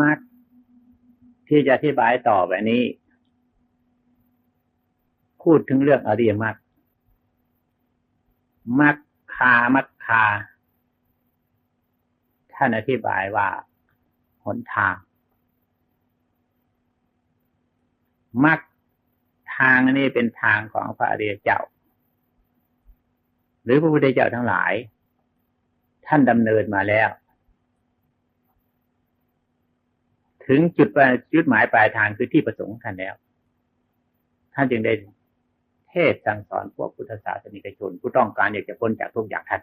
มรรคที่จะอธิบายต่อไปนี้ พูดถึงเรื่องอริยมรรคมรรคามัคคา ท่านอธิบายว่าหนทางมรรคทางนี้เป็นทางของพระอริยเจ้า หรือพระพุทธเจ้าทั้งหลาย ท่านดำเนินมาแล้ว ถึงจุดจุดหมายปลายทางคือที่ประสงค์ท่านแล้ว ท่านจึงได้เทศสั่งสอนพวกพุทธศาสนิกชน ผู้ต้องการอยากจะพ้นจากทุกอย่างท่าน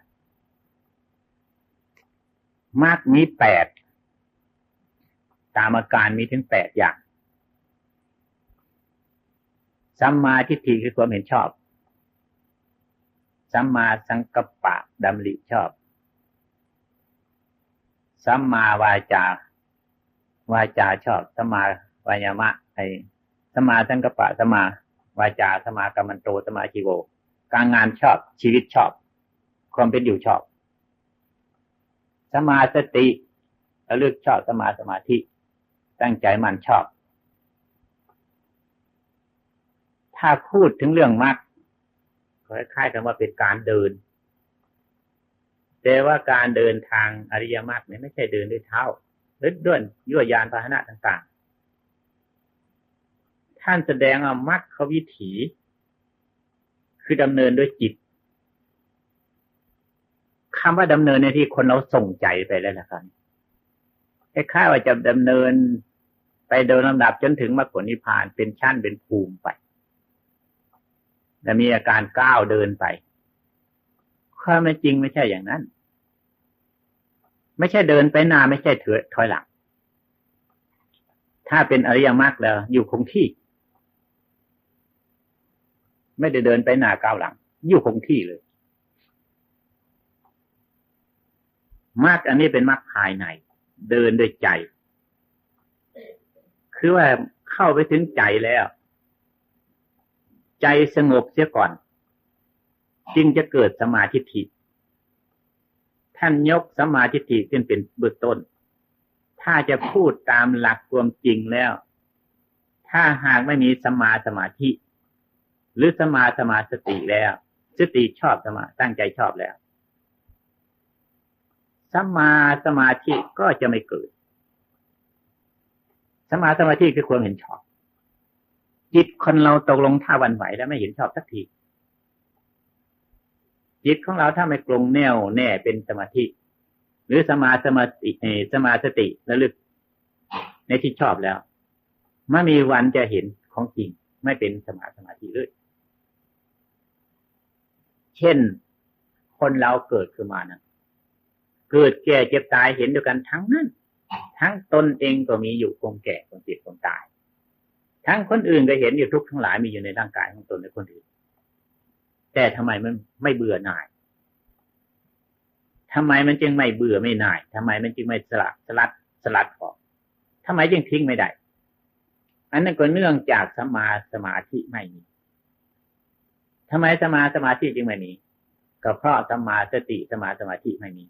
มากมีแปดตามอาการมีถึงแปดอย่างสัมมาทิฏฐิคือความเห็นชอบสัมมาสังกัปปะดำริชอบสัมมาวาจา วาจาชอบสัมมาวายามะไอสัมมาสังกปะสัมมาวาจาสัมมากรรมันโตสัมมาชีโว การงานชอบชีวิตชอบ ความเป็นอยู่ชอบ สมาสติระลึกชอบสมาสมาธิ ตั้งใจมันชอบ ถ้าพูดถึงเรื่องมรรคคล้ายๆกันว่าเป็นการเดิน แต่ว่าการเดินทางอริยมรรคเนี่ยไม่ใช่เดินด้วยเท้า หรือด้วยยั่วยานพาหนะต่างๆ ท่านแสดงมรรควิถี คือดำเนินด้วยจิตคำว่าดำเนินในที่คนเราส่งใจไปแล้วนะครับคล้ายๆว่าจะดำเนินไปโดยลำดับจนถึงมรรคผลนิพพานเป็นชั้นเป็นภูมิไปและมีอาการก้าวเดินไปความจริงไม่ใช่อย่างนั้น ไม่ใช่เดินไปหน้าไม่ใช่ถือถอยหลัง ถ้าเป็นอริยมรรคแล้ว อยู่คงที่ ไม่ได้เดินไปหน้าก้าวหลัง อยู่คงที่เลยมรรคอันนี้เป็นมรรคภายใน เดินด้วยใจ คือว่าเข้าไปถึงใจแล้ว ใจสงบเสียก่อน จึงจะเกิดสมาธิ ท่านยกสมาธิิขึ้นเป็นเบื้องต้น ถ้าจะพูดตามหลักความจริงแล้ว ถ้าหากไม่มีสมาสมาธิ หรือสมาสมาสติแล้ว สติชอบสมาตั้งใจชอบแล้ว สมาสมาธิก็จะไม่เกิด สมาสมาธิคือความเห็นชอบ จิตคนเราตกลงท่าวันไหวแล้วไม่เห็นชอบสักที จิตของเราถ้าไม่กลงแน่วแน่เป็นสมาธิ หรือสมาสมาติสมาสติระลึกในที่ชอบแล้วไม่มีวันจะเห็นของจริง ไม่เป็นสมาสมาธิเลย เช่นคนเราเกิดขึ้นมานะเกิดแก่เจ็บตายเห็นด้วยกันทั้งนั้น ทั้งตนเองก็มีอยู่คงแก่คงเจ็บคงตาย ทั้งคนอื่นก็เห็นอยู่ทุกทั้งหลายมีอยู่ในร่างกายของตนและคนอื่น แต่ทำไมมันไม่เบื่อหน่ายทำไมมันจึงไม่เบื่อไม่หน่ายทำไมมันจึงไม่สลัดสลัดสลัดออกทำไมจึงทิ้งไม่ได้ อันนั้นก็เนื่องจากสมาสมาธิไม่มีทำไมสมาสมาธิจึงไม่มีก็เพราะสมาสติสมาสมาธิไม่มี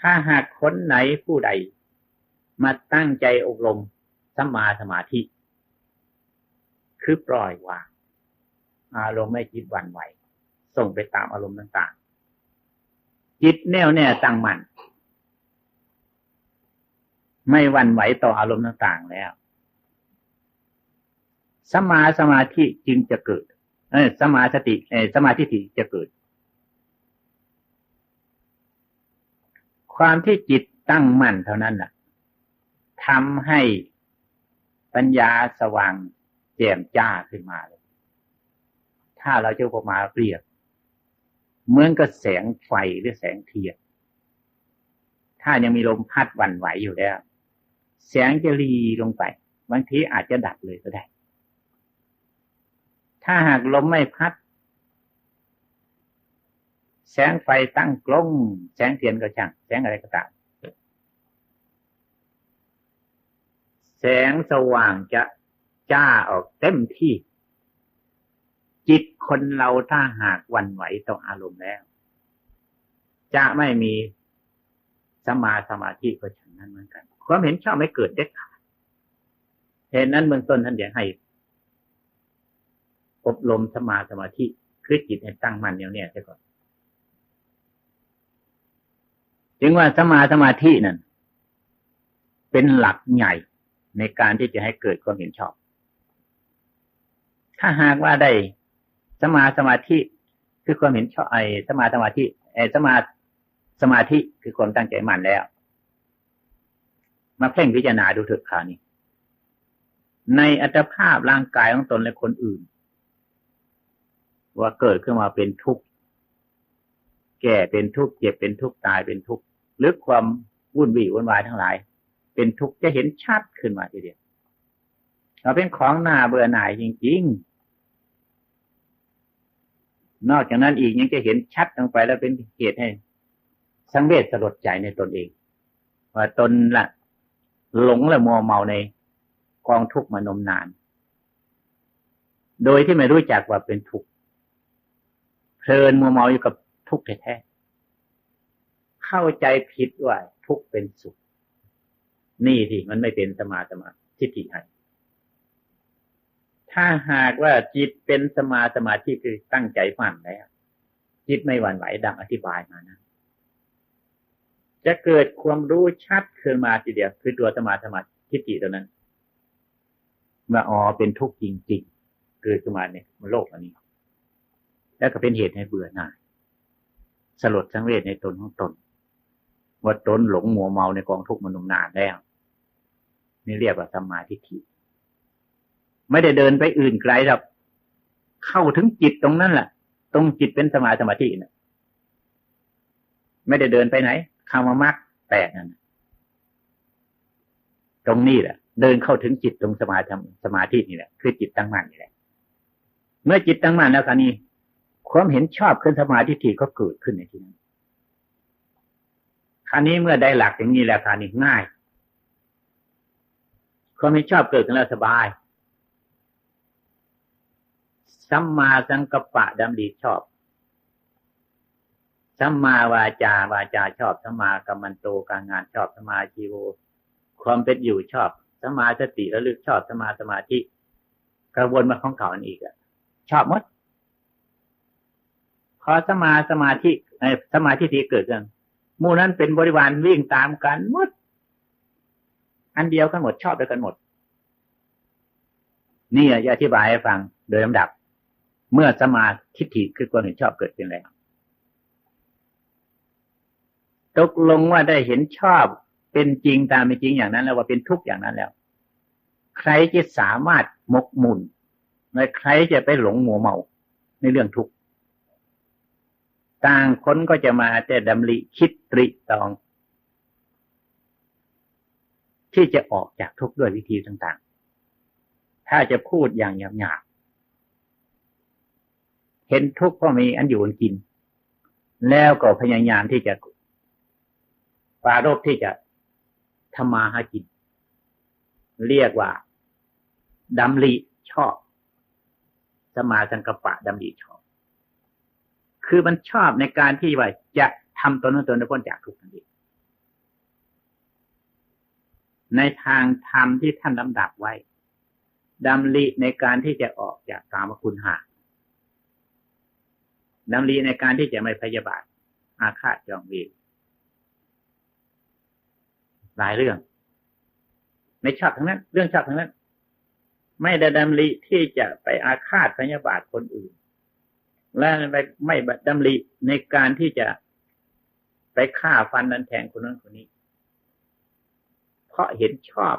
ถ้าหากคนไหนผู้ใด มาตั้งใจอบรมสมาสมาธิ คือปล่อยวาง อารมณ์ไม่จิตวันไหว ส่งไปตามอารมณ์ต่างๆ จิตแน่วแน่ตั้งมั่นไม่วันไหวต่ออารมณ์ต่างๆแล้วสมาสมาธิจึงจะเกิด เออสมาสติเออสมาธิถิจะเกิด ความที่จิตตั้งมั่นเท่านั้นน่ะทำให้ปัญญาสว่างแจ่มจ้าขึ้นมาเลย ถ้าเราจะประมาเปรียบ เหมือนกับแสงไฟหรือแสงเทียนถ้ายังมีลมพัดวันไหวอยู่แล้ว แสงจะรีลงไป บางทีอาจจะดับเลยก็ได้ ถ้าหากลมไม่พัด แสงไฟตั้งกล้องแสงเทียนก็ช่างแสงอะไรก็ตามแสงสว่างจะจ้าออกเต็มที่ จิตคนเราถ้าหากวันไหวต่ออารมณ์แล้ว จะไม่มีสมาสมาธิก็ฉะนั้นนั้นเหมือนกัน ความเห็นชอบไม่เกิดเด็ดขาดเหตุนั้นเบื้องต้นท่านอยากให้ อบรมสมาสมาธิคือจิตให้ตั้งมั่นอย่างนี้ใช่ก่อนจึงว่าสมาสมาธินั่นเป็นหลักใหญ่ในการที่จะให้เกิดความเห็นชอบ ถ้าหากว่าได้ สมาสมาธิคือความเห็นชอบไอ้สมาสมาธิไอ้สมาสมาธิคือความตั้งใจมั่นแล้ว มาเพ่งพิจารณาดูเถิดคราวนี้ ในอัตภาพร่างกายของตนและคนอื่น ว่าเกิดขึ้นมาเป็นทุกข์แก่เป็นทุกข์เจ็บเป็นทุกข์ตายเป็นทุกข์หรือความวุ่นวี่วุ่นวายทั้งหลาย เป็นทุกข์จะเห็นชัดขึ้นมาทีเดียวเราเป็นของหน้าเบื่อหน่ายจริงๆ นอกจากนั้นอีกยังจะเห็นชัดลงไปแล้วเป็นเหตุให้ สังเวชสลดใจในตนเอง ว่าตนละหลงและมัวเมาในกองทุกข์มานมนาน โดยที่ไม่รู้จักว่าเป็นทุกข์เพลินมัวเมาอยู่กับทุกข์แท้เข้าใจผิดว่าทุกข์เป็นสุข นี่ที่มันไม่เป็นสมาสมาทิฏฐิให้ ถ้าหากว่าจิตเป็นสมาสมาธิคือตั้งใจมั่นแล้วจิตไม่หวั่นไหวดังอธิบายมานะจะเกิดความรู้ชัดขึ้นมาทีเดียวคือตัวสมาสมาทิฏฐิตัวนั้นว่าอ๋อเป็นทุกข์จริงๆเกิดขึ้นมาในโลกอันนี้ แล้วก็เป็นเหตุให้เบื่อหน่ายสลดสังเวชในตนของตนว่าตนหลงมัวเมาในกองทุกข์มนุษย์นานแล้ว นี่เรียกว่าสมาธิฐิ ไม่ได้เดินไปอื่นไกลหรอกเข้าถึงจิตตรงนั้นแหละตรงจิตเป็นสมาสมาธินะไม่ได้เดินไปไหนคำว่ามักแปดนั่นตรงนี้แหละ เดินเข้าถึงจิตตรงสมาธิสมาธินี่แหละคือจิตตั้งมั่นนี่แหละเมื่อจิตตั้งมั่นแล้วคราวนี้ความเห็นชอบขึ้นสมาธิทีก็เกิดขึ้นในที่นั้นคราวนี้เมื่อได้หลักอย่างนี้แล้วคราวนี้ง่ายความไม่ชอบเกิดขึ้นแล้วสบาย สัมมาสังกัปปะดำดีชอบสัมมาวาจาวาจาชอบสัมมากัมมันโตการงานชอบสัมมาชีโวความเป็นอยู่ชอบสัมมาสติระลึกชอบสัมมาสมาธิ กระบวนมาของเขาอันอีกอะชอบหมดพอสมาสมาธิไอสมาธิที่เกิดขึ้นมู่นั้นเป็นบริวารวิ่งตามกันหมด อันเดียวกันหมดชอบด้วยกันหมด นี่จะอธิบายให้ฟังโดยลำดับ เมื่อสมาธิฐิคือความเห็นชอบเกิดขึ้นแล้ว ตกลงว่าได้เห็นชอบเป็นจริงตามเป็นจริงอย่างนั้น แล้วว่าเป็นทุกข์อย่างนั้นแล้ว ใครจะสามารถมกมุนและใครจะไปหลงมัวเมาในเรื่องทุกข์ต่างคนก็จะมาแต่ดำริคิดตริตอง ที่จะออกจากทุกข์ด้วยวิธีต่างๆ ถ้าจะพูดอย่างหยาบ เห็นทุกข์ก็มีอันอยู่อันกิน แล้วก็พยายามที่จะปารบที่จะทำมาหากิน เรียกว่าดำริชอบ สมาสังกปะดำริชอบ คือมันชอบในการที่ว่าจะทำตนนั้นตนนั้นพ้นจากทุกข์นั่นเองในทางธรรมที่ท่านลำดับไว้ดำริในการที่จะออกจากกามคุณหา ดำริในการที่จะไม่พยาบาท อาฆาตจองเวรหลายเรื่องไม่ชอบทั้งนั้น เรื่องชอบทั้งนั้น ไม่ได้ดำริที่จะไปอาฆาตพยาบาทคนอื่น และไม่ไม่ดำริในการที่จะไปฆ่าฟันนั้นแทงคนนั้นคนนี้ เพราะเห็นชอบ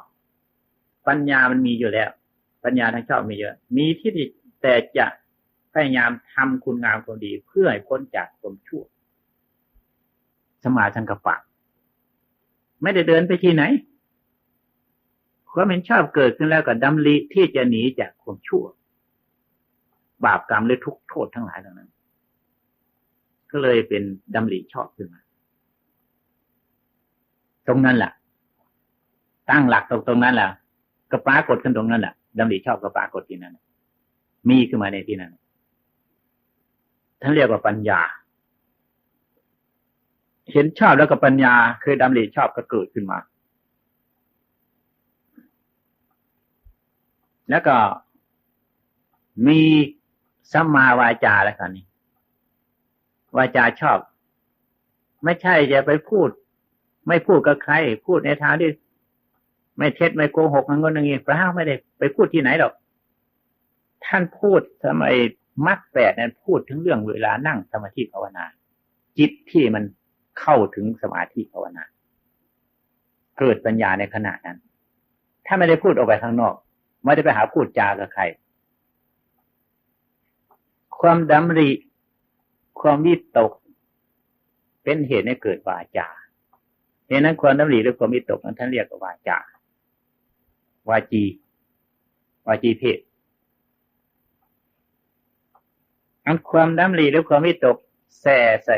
ปัญญามันมีอยู่แล้ว ปัญญาทั้งชอบมีเยอะ มีที่แต่จะ พยายามทำคุณงามความดีเพื่อให้พ้นจากความชั่ว สมาสังกปะ ไม่ได้เดินไปที่ไหนความเห็นชอบเกิดขึ้นแล้วก็ดำริที่จะหนีจากความชั่ว บาปกรรมหรือทุกโทษทั้งหลายเหล่านั้น ก็เลยเป็นดำริชอบขึ้นมา ตรงนั้นแหละตั้งหลักตรงตรงนั้นแหละก็ปรากฏขึ้นตรงนั้นแหละดำริชอบก็ปรากฏที่นั้นมีขึ้นมาในที่นั้น ท่านเรียกว่าปัญญา เห็นชอบแล้วก็ปัญญาคือดำริชอบก็เกิดขึ้นมา แล้วก็มีสัมมาวาจาแล้วกันนี้วาจาชอบ ไม่ใช่จะไปพูด ไม่พูดกับใคร พูดในทางที่ไม่เท็จไม่โกหกมันก็นึงเองพระห้าไม่ได้ไปพูดที่ไหนหรอก ท่านพูดสมัย มักแปดนั้นพูดถึงเรื่องเวลานั่งสมาธิภาวนา จิตที่มันเข้าถึงสมาธิภาวนาเกิดปัญญาในขณะนั้น ถ้าไม่ได้พูดออกไปข้างนอก ไม่ได้ไปหาพูดจากับใคร ความดำริ ความวิตก เป็นเหตุให้เกิดวาจาเหตุนั้นความดำริหรือความวิตกนั้นท่านเรียกว่าวาจา วาจี วาจีเพศ อันความดำริหรือความวิตกแส่ใส่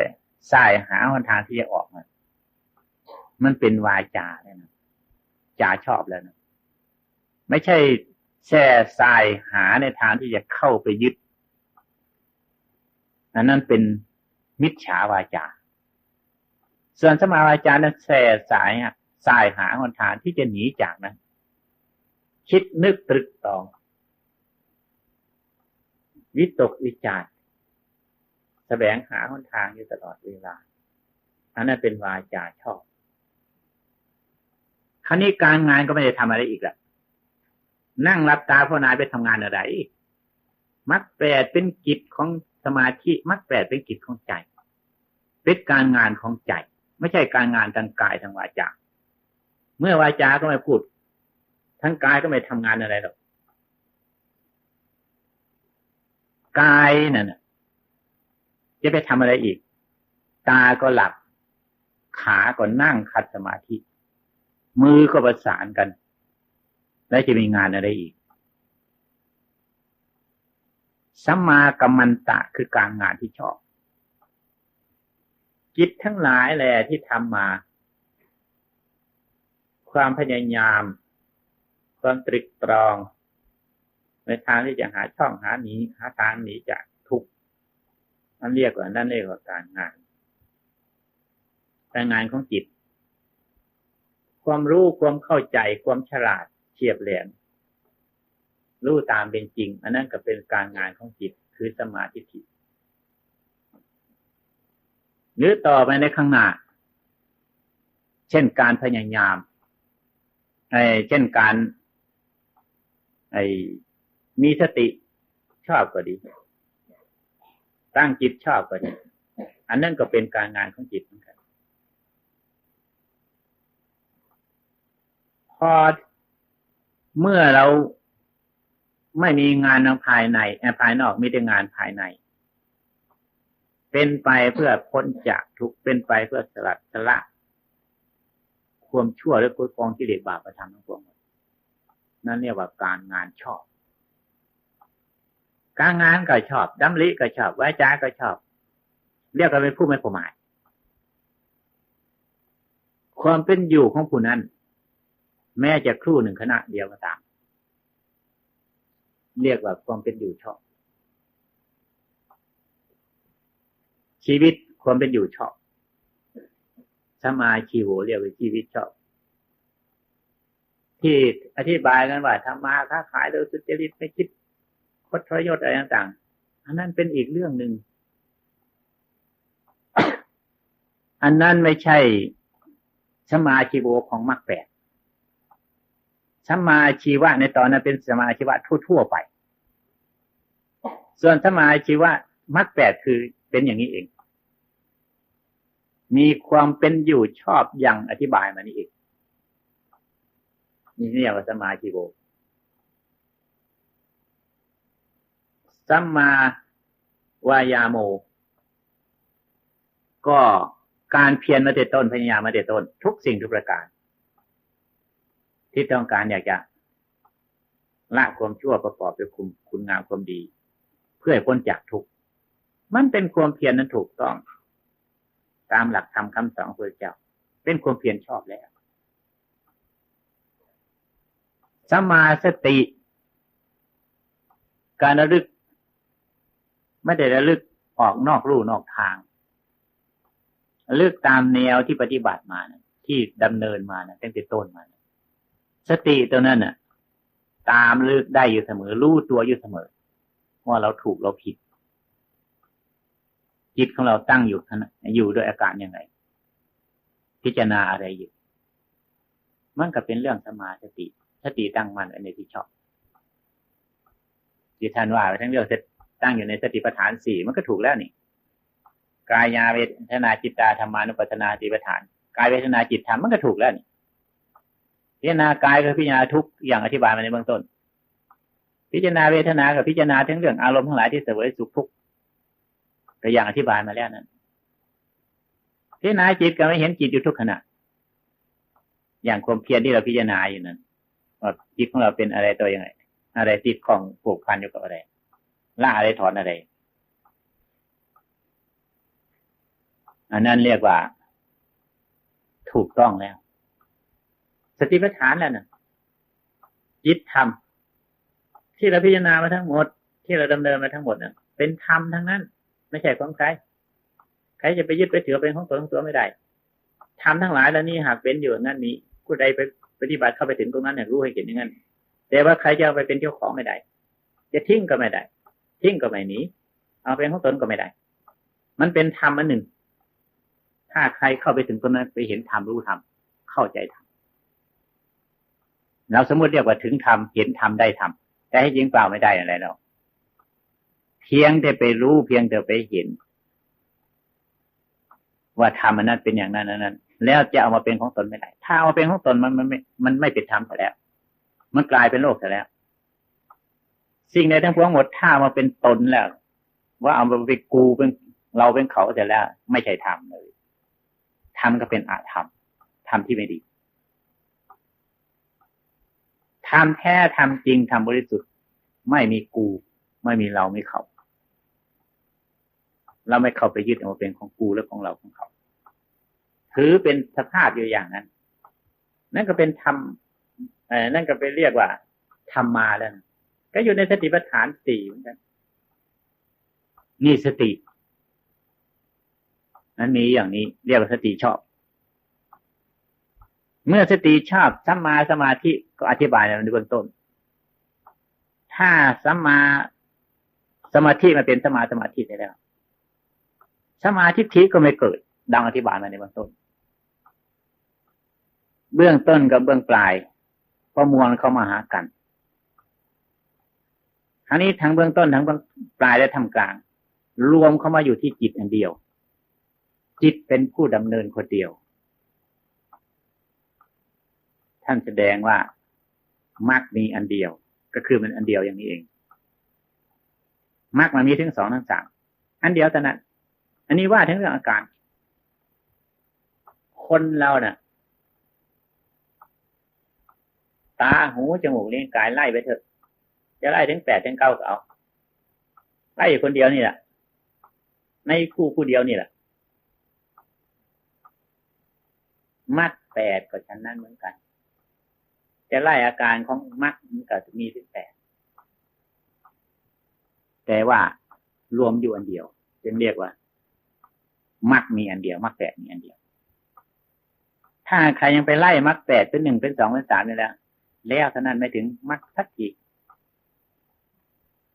สายหาหนทางที่จะออกมันมันเป็นวาจาแล้วนะจาชอบแล้วนะไม่ใช่แช่สายหาในทางที่จะเข้าไปยึดอันนั้นเป็นมิจฉาวาจา ส่วนสมาวาจานั้นแช่สายสายหาหนทางที่จะหนีจากนั้น คิดนึกตรึกตอง วิตกวิจาร แสวงหาหนทางอยู่ตลอดเวลา อันนั้นเป็นวาจาชอบ คราวนี้การงานก็ไม่ได้ทำอะไรอีกละนั่งรับตาภาวนาไปทำงานอะไรมักแปดเป็นกิจของสมาธิมักแปดเป็นกิจของใจ เป็นการงานของใจ ไม่ใช่การงานทางกายทางวาจา เมื่อวาจาก็ไม่พูด ทั้งกายก็ไม่ทำงานอะไรหรอก กายนั่น จะไปทำอะไรอีก ตาก็หลับ ขาก็นั่งคัดสมาธิ มือก็ประสานกัน แล้วจะมีงานอะไรอีกสัมมากัมมันตะคือการงานที่ชอบจิตทั้งหลายแหละที่ทำมา ความพยายาม ความตรึกตรอง ในทางที่จะหาช่องหาหนีหาทางหนีจาก นั่นเรียกว่านั่นเรียกว่าการงานการงานของจิต ความรู้ความเข้าใจความฉลาดเฉียบแหลมรู้ตามเป็นจริง อันนั้นก็เป็นการงานของจิตคือสมาธิิหรือต่อไปในข้างหน้า เช่นการพยายามไอ้เช่นการไอ้มีสติชอบก็ดี ตั้งจิตชอบก็ได้อันนั้นก็เป็นการงานของจิตเหมือนกันพอเมื่อเราไม่มีงานภายในภายนอกมีแต่งานภายใน เป็นไปเพื่อพ้นจากทุกเป็นไปเพื่อสลัดสละความชั่วและกุศลกิเลสบาปประทำทั้งปวงนั่นเรียกว่าการงานชอบ การงานก็ชอบดำริก็ชอบวาจาก็ชอบ เรียกกันเป็นผู้ไม่ประมาทความเป็นอยู่ของผู้นั้น แม้จะครู่หนึ่งขณะเดียวก็ตาม เรียกว่าความเป็นอยู่ชอบ ชีวิตความเป็นอยู่ชอบสมาชีโวเรียกว่าชีวิตชอบ ที่อธิบายกันว่าทำมาค้าขายโดยสุจริตไม่คิด พดทรยศอะไรต่างๆ อันนั้นเป็นอีกเรื่องหนึ่ง อันนั้นไม่ใช่สมาชีวะของมรรคแปดสมาชีวะในตอนนั้นเป็นสมาชีวะทั่วๆไป ส่วนสมาชีวะมรรคแปดคือเป็นอย่างนี้เอง มีความเป็นอยู่ชอบอย่างอธิบายมานี่เองนี่เรียกว่าสมาชีวะ สัมมาวายาโม ก็การเพียรมาเตต้นพยายามมาเตต้น ทุกสิ่งทุกประการ ที่ต้องการอยากจะละความชั่วประกอบด้วยคุณคุณงามความดี เพื่อให้พ้นจากทุกข์มันเป็นความเพียรนั้นถูกต้อง ตามหลักธรรมคำสอนพระเจ้า เป็นความเพียรชอบแล้วสมาสติ การระลึก ไม่ได้ระลึกออกนอกรูนอกทางระลึกตามแนวที่ปฏิบัติมานะที่ดำเนินมานะตั้งแต่ต้นมานะสติตัวนั้นน่ะ ตามลึกได้อยู่เสมอ รู้ตัวอยู่เสมอ ว่าเราถูกเราผิด จิตของเราตั้งอยู่อยู่ด้วยอาการยังไง พิจารณาอะไรอยู่มันก็เป็นเรื่องสมาสติสติตั้งมันในที่ชอบที่ท่านว่าทั้งเรื่องส ตั้งอยู่ในสติปัฏฐานสี่มันก็ถูกแล้วนี่กายาเวทนาจิตตาธรรมานุปัฏนาติปัฏฐานกายเวทนาจิตธรรมมันก็ถูกแล้วนี่พิจารณากายกับพิจารณาทุกอย่างอธิบายมาในเบื้องต้น พิจารณาเวทนากับพิจารณาทั้งเรื่องอารมณ์ทั้งหลายที่เสวยสุขทุกข์ก็อย่างอธิบายมาแล้วนั้นพิจารณาจิตก็ไม่เห็นจิตอยู่ทุกขณะ อย่างความเพียรที่เราพิจารณาอยู่นั้นว่าจิตของเราเป็นอะไรตัวยังไง อะไรติดของผูกพันอยู่กับอะไร ล่าอะไรถอนอะไร อันนั้นเรียกว่า ถูกต้องแล้ว สติปัฏฐานแล้วนะจิตธรรมที่เราพิจารณามาทั้งหมด ที่เราดำเนินมาทั้งหมดนะเป็นธรรมทั้งนั้น ไม่ใช่ของใครใครจะไปยึดไปถือเป็นของตัวของตัวไม่ได้ธรรมทั้งหลายแล้วนี่หากเป็นอยู่งั้นมีผู้ใดไปปฏิบัติเข้าไปถึงตรงนั้นเนี่ยรู้ให้เห็นอย่างนั้นแต่ว่าใครจะเอาไปเป็นเจ้าของไม่ได้ จะทิ้งก็ไม่ได้ ทิ้งก็ไม่หนีเอาเป็นของตนก็ไม่ได้ มันเป็นธรรมอันหนึ่ง ถ้าใครเข้าไปถึงตรงนั้นไปเห็นธรรมรู้ธรรมเข้าใจธรรมเราสมมติเรียกว่าถึงทำเห็นทำได้ทำแต่ให้จริงเปล่าไม่ได้อะไรเราเพียงแต่ไปรู้เพียงแต่ไปเห็น ว่าธรรมอันนั้นเป็นอย่างนั้นนั้น แล้วจะเอามาเป็นของตนไม่ได้ ถ้าเอามาเป็นของตนมันมันไม่ มันไม่เป็นธรรมแล้ว มันกลายเป็นโลกแล้ว สิ่งใดทั้งปวงหมดถ้ามาเป็นตนแล้ว ว่าเอามาไปกูเป็นเราเป็นเขาแต่แล้ว ไม่ใช่ธรรมเลยธรรมก็เป็นอาธรรมธรรมที่ไม่ดีทำแท้ทำจริงทำบริสุทธิ์ ไม่มีกู ไม่มีเราไม่เขาเราไม่เข้าไปยึดเอาเป็นของกูและของเราของเขาถือเป็นสภาพอยู่อย่างนั้น นั่นก็เป็นธรรมนั่นก็ไปเรียกว่าธรรมมาแล้วนะ ก็อยู่ในสติปัฏฐานสี่เหมือนกันนี่สตินั้นมีอย่างนี้เรียกว่าสติชอบ เมื่อสติชอบสัมมาสมาธิก็อธิบายในเบื้องต้น ถ้าสัมมาสมาธิมาเป็นสมาสมาธิได้แล้วสมาธิทิก็ไม่เกิด ดังอธิบายมาในเบื้องต้น เบื้องต้นกับเบื้องปลายประมวลเข้ามาหากัน ทั้งนี้ทั้งเบื้องต้นทั้งปลายและทำกลาง รวมเข้ามาอยู่ที่จิตอันเดียว จิตเป็นผู้ดำเนินคนเดียว ท่านแสดงว่ามรรคมีอันเดียว ก็คือมันอันเดียวอย่างนี้เองมรรคมันมีถึงสองทั้งสามอันเดียวแต่นั้นอันนี้ว่าถึงเรื่องอาการ คนเราเนะ่ะ ตาหูจมูกเลี้ยงกายไล่ไปเถอะ จะไล่ถึงแปดถึงเก้าก็เอาไล่อยู่คนเดียวนี่แหละในคู่คู่เดียวนี่แหละมัดแปดก็ฉันนั้นเหมือนกันจะไล่อาการของมรรคมันก็มีถึงแปดแต่ว่ารวมอยู่อันเดียวจึงเรียกว่ามรรคมีอันเดียวมรรคแปดมีอันเดียว ถ้าใครยังไปไล่มรรคแปดเป็นหนึ่งเป็นสองเป็นสามนี่แล้วแล้วเท่านั้นไม่ถึงมรรคสักที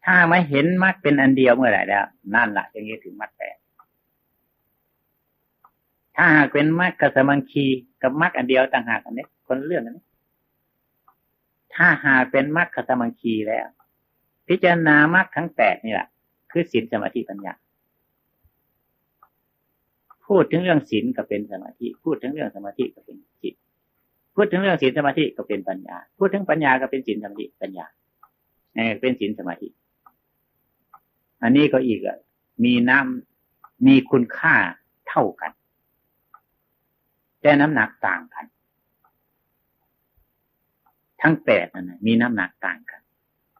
ถ้าไม่เห็นมรรคเป็นอันเดียวเมื่อไหร่แล้วนั่นแหละจึงจะถึงมรรคแปดถ้าหากเป็นมรรคกับสมังคีกับมรรคอันเดียวต่างหากกันนี้คนเรื่องกันนี้ถ้าหากเป็นมรรคสมังคีแล้ว พิจารณามรรคทั้งแปดนี่แหละคือศีลสมาธิปัญญาพูดถึงเรื่องศีลก็เป็นสมาธิ พูดถึงเรื่องสมาธิก็เป็นจิต พูดถึงเรื่องศีลสมาธิก็เป็นปัญญา พูดถึงปัญญาก็เป็นศีลสมาธิปัญญาเอเป็นศีลสมาธิ อันนี้ก็อีกอะมีน้ำมีคุณค่าเท่ากัน แต่น้ำหนักต่างกัน ทั้งแปดนั่นมีน้ำหนักต่างกัน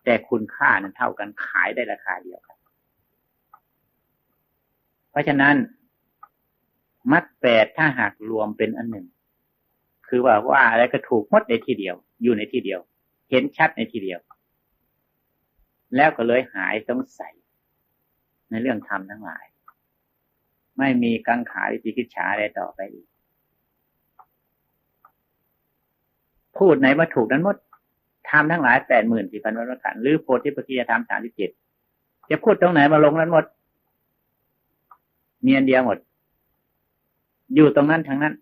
แต่คุณค่านั้นเท่ากันขายได้ราคาเดียวกัน เพราะฉะนั้นมัดแปดถ้าหากรวมเป็นอันหนึ่ง คือว่าว่าอะไรก็ถูกหมดในที่เดียว อยู่ในที่เดียว เห็นชัดในที่เดียว แล้วก็เลยหายสงสัย ในเรื่องธรรมทั้งหลาย ไม่มีกังขาวิจิกิจฉาอะไรต่อไปอีก พูดไหนว่าถูกนั้นหมดทำทั้งหลายแปดหมื่นสี่พันวันขันหรือโพธิปัจจยธรรมสามสิบเจ็ดจะพูดตรงไหนมาลงนั้นหมดมีอันเดียวหมด อยู่ตรงนั้นทั้งนั้น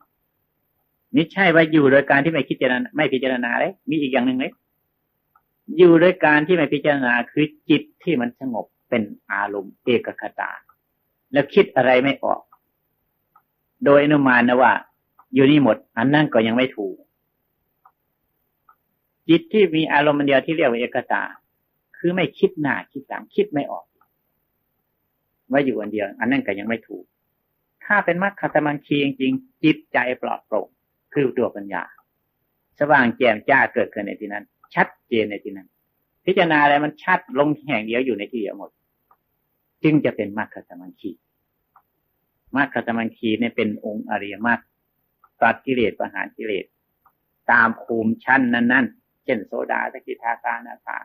ไม่ใช่ว่าอยู่โดยการที่ไม่คิดเจรณาไม่พิจารณาเลยมีอีกอย่างหนึ่งเลยอยู่โดยการที่ไม่พิจารณาคือจิตที่มันสงบ เป็นอารมณ์เอกคตา แล้วคิดอะไรไม่ออก โดยอนุมานนะว่า อยู่นี่หมด อันนั่นก็ยังไม่ถูก จิตที่มีอารมณ์เดียวที่เรียกว่าเอกตา คือไม่คิดหน้าคิดหลังคิดไม่ออก ว่าอยู่อันเดียว อันนั่นก็ยังไม่ถูก ถ้าเป็นมรรคตมังคีจริงๆจิตใจปลอดโปร่งคือตัวปัญญา สว่างแจ่มจ้าเกิดขึ้นในที่นั้น ชัดเจนในที่นั้นพิจารณาอะไรมันชัดลงแห่งเดียวอยู่ในที่เดียวหมด จึงจะเป็นมรรคสมังคีมรรคสมังคีเนี่ยเป็นองค์อริยมรรคตัดกิเลสประหารกิเลส ตามภูมิชั้นนั้นๆ เช่นโซดาสกิทาคานาคา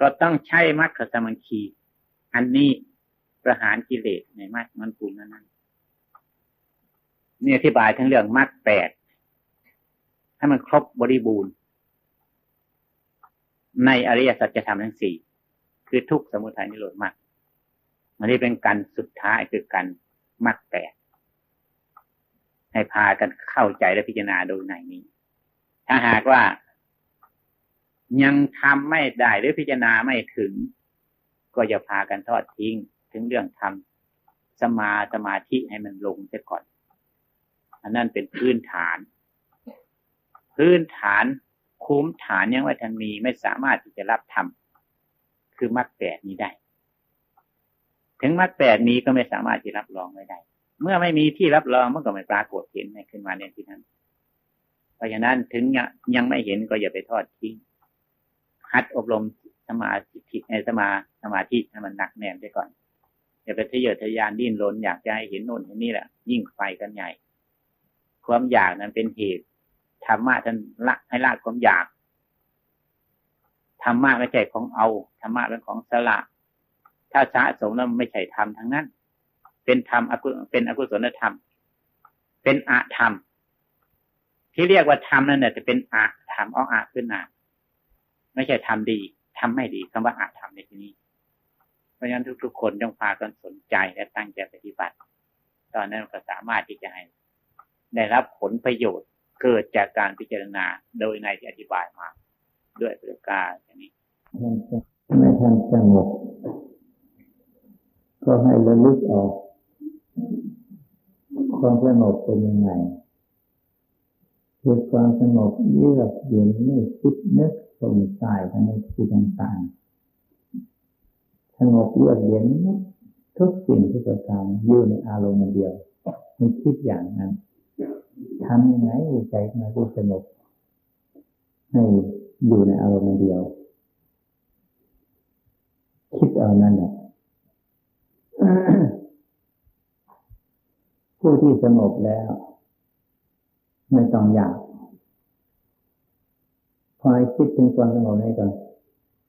ก็ต้องใช้มรรคสมังคี อันนี้ประหารกิเลสในมรรคมันภูมินั้นนี่อธิบายทั้งเรื่องมรรคแปดให้มันครบบริบูรณ์ ในอริยสัจธรรมทั้งสี่คือทุกสมุทัยนิโรธมรรค อันนี้เป็นการสุดท้ายคือการมรรคแปดให้พากันเข้าใจและพิจารณาโดยในนี้ ถ้าหากว่ายังทำไม่ได้หรือพิจารณาไม่ถึง ก็จะพากันทอดทิ้ง ถึงเรื่องทำสมาสมาธิให้มันลงเสียก่อน อันนั้นเป็นพื้นฐาน พื้นฐานคุ้มฐานยังว่าทันมีไม่สามารถที่จะรับทำคือมรรคแปดนี้ได้ ถึงมรรคแปดนี้ก็ไม่สามารถที่รับรองไม่ได้ เมื่อไม่มีที่รับรองมันก็ไม่ปรากฏเห็นในขึ้นมาในที่นั้น เพราะฉะนั้นถึงยังไม่เห็นก็อย่าไปทอดทิ้งหัดอบรมสมาธิในสมาสมาธิให้มันหนักแน่นไปก่อนอย่าไปทะเยอทะยานดิ้นรนอยากจะให้เห็นโน่นเห็นนี่แหละ ยิ่งไฟกันใหญ่ ความอยากนั้นเป็นเหตุธรรมะท่านละให้ละความอยากธรรมะไม่ใช่ของเอาธรรมะเป็นของสละ ถ้าสะสมแล้วไม่ใช่ธรรมทั้งนั้น เป็นธรรมเป็นอกุศลธรรม เป็นอะธรรม ที่เรียกว่าธรรมนั่นเนี่ยจะเป็นอะธรรมเอาอะขึ้นมาไม่ใช่ทำดีทำไม่ดีคำว่าอะธรรมในที่นี้ เพราะฉะนั้นทุก ๆ คนต้องพากันสนใจและตั้งใจปฏิบัติ ตอนนั้นก็สามารถที่จะให้ได้รับผลประโยชน์เกิดจากการพิจารณาโดยในที่อธิบายมา ด้วยประการอย่างนี้ไม่ทันสงบ ก็ให้ระลึกออกความสงบเป็นยังไงคือความสงบเยือกเย็นไม่คิดนึกสงสัยภายในที่ต่างๆสงบเยือกเย็นทุกสิ่งทุกประการอยู่ในอารมณ์เดียวไม่คิดอย่างนั้นทำยังไงใจมาที่สงบให้อยู่ในอารมณ์เดียว คิดเอานั่นแหละ ผู้ที่สงบแล้ว ไม่ต้องอยากพอคิดถึงความสงบนี้ก่อน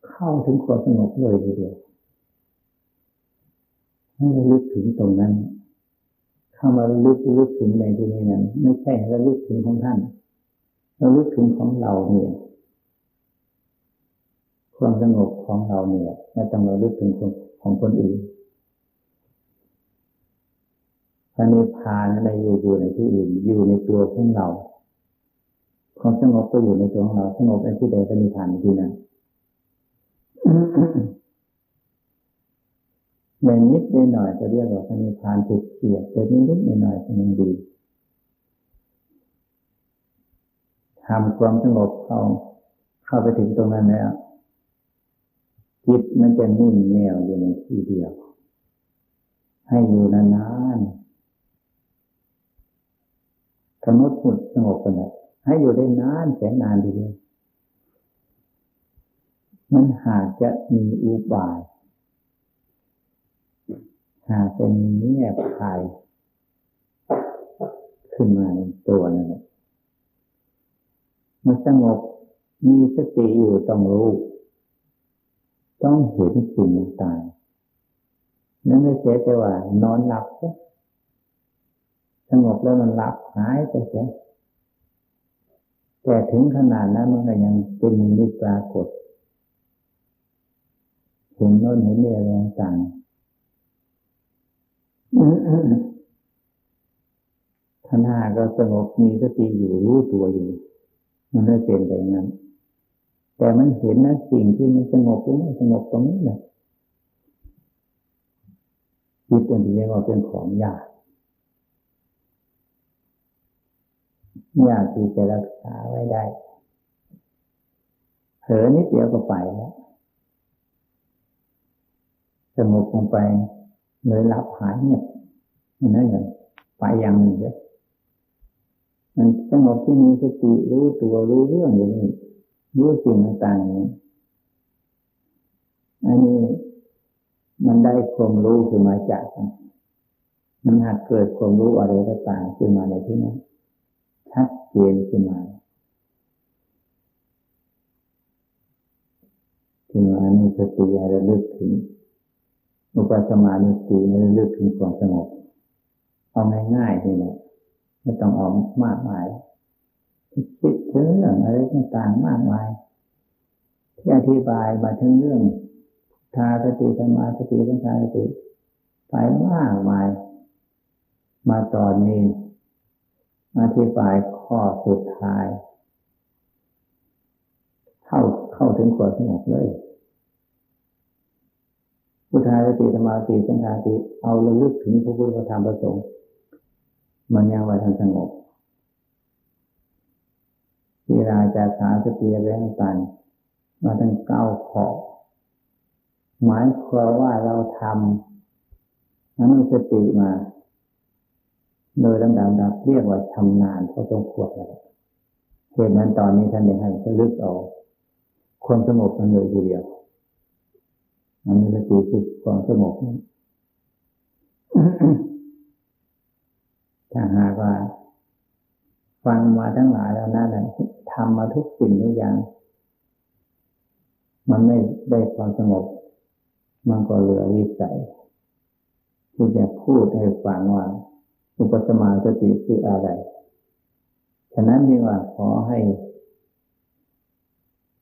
เข้าถึงความสงบเลยทีเดียวให้ระลึกถึงตรงนั้น เข้ามาลึกลึกถึงในที่นี้นั้น ไม่ใช่ระลึกถึงของท่านระลึกถึงของเราเนี่ยความสงบของเราเนี่ยไม่ต้องระลึกถึงของของคนอื่น พระนิพพานอะไรอยู่ในที่อื่นอยู่ในตัวของเราความสงบก็อยู่ในตัวของเราสงบในที่ใดพระนิพพานที่นั้นในนิดในหน่อยจะเรียกว่าพระนิพพานถูกเสียดแต่นิดนิดในหน่อยก็ยังดีทำความสงบเข้าเข้าไปถึงตรงนั้นแล้วจิตมันจะนิ่งแนวอยู่ในที่เดียว ให้อยู่นานๆ สมมติหุดสงบกันเลยให้อยู่ได้นานแสนนานทีเดียวมันหากจะมีอุบาย หากเป็นเงียบคายขึ้นมาในตัวนั่นแหละมันสงบมีสติอยู่ต้องรู้ ต้องเห็นสิ่งต่างนั่นไม่ใช่แต่ว่านอนหลับใช่ สงบแล้วมันหลับหายไปเสียแต่ถึงขนาดนั้นมันก็ยังเป็นนิมิตปรากฏเห็นโน้นเห็นนี่อะไรต่างท่านห้าก็สงบมีสติอยู่รู้ตัวอยู่ มันไม่เป็นไปงั้น แต่มันเห็นนะสิ่งที่มันสงบหรือไม่สงบตรงนี้แหละจิตอันนี้เรียกว่าเป็นของยาก ยากที่จะรักษาไว้ได้เผลอนิดเดียวก็ไปแล้วสงบลงไปเลยรับหายเงียบมันนั่นเลยไปอย่างหนึ่งเลยมันสงบที่มีสติรู้ตัวรู้เรื่องอยู่นี่รู้สิ่งต่างๆนี้อันนี้มันได้ความรู้ขึ้นมาจากมันหัดเกิดความรู้อะไรก็ตามขึ้นมาในที่นั้น ชัดเจนขึ้นมาถึงอนุสติระลึกถึงอุปสมานุสติระลึกถึงความสงบเอาง่ายๆนี่แหละไม่ต้องเอามากมายคิดถึงเรื่องอะไรต่างๆมากมาย ที่อธิบายมาถึงเรื่องทาสติสมาสติสังขารสติไปมากมาย มาตอนนี้ อธิบายข้อสุดท้าย เข้าเข้าถึงความสงบเลยพุทธาสติสมาธิสังขารติเอาระลึกถึงพระพุทธธรรมประสงค์มันยังว่าทันสงบเวลาจะสาสติแรงตันมาตั้งเก้าขอหมายความว่าเราทำนั้นสติมา โดยลำดับดับเรียกว่าชำนาญพอสมควรแล้วเหตุนั้นตอนนี้ท่านยังให้ลึกเอาความสงบมันเลยทีเดียวอันนี้สติคือความสงบถ้าหากว่า ฟังมาทั้งหลายแล้วนั่นแหละทำมาทุกสิ่งทุกอย่าง มันไม่ได้ความสงบ มันก็เหลือวิสัยที่จะพูดให้ฟังว่า อุปสมาสติคืออะไร ฉะนั้นจึงว่าขอให้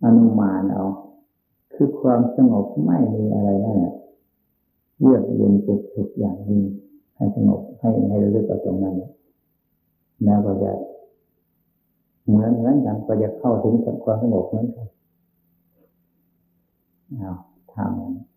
อนุมานเอา คือความสงบไม่มีอะไรนั่นแหละเยือกเย็นสุขสุขอย่างนี้ให้สงบให้ให้ระลึกเอาตรงนั้นแล้วก็จะเหมือนเหมือนกันก็จะเข้าถึงความสงบเหมือนกันเอาทำ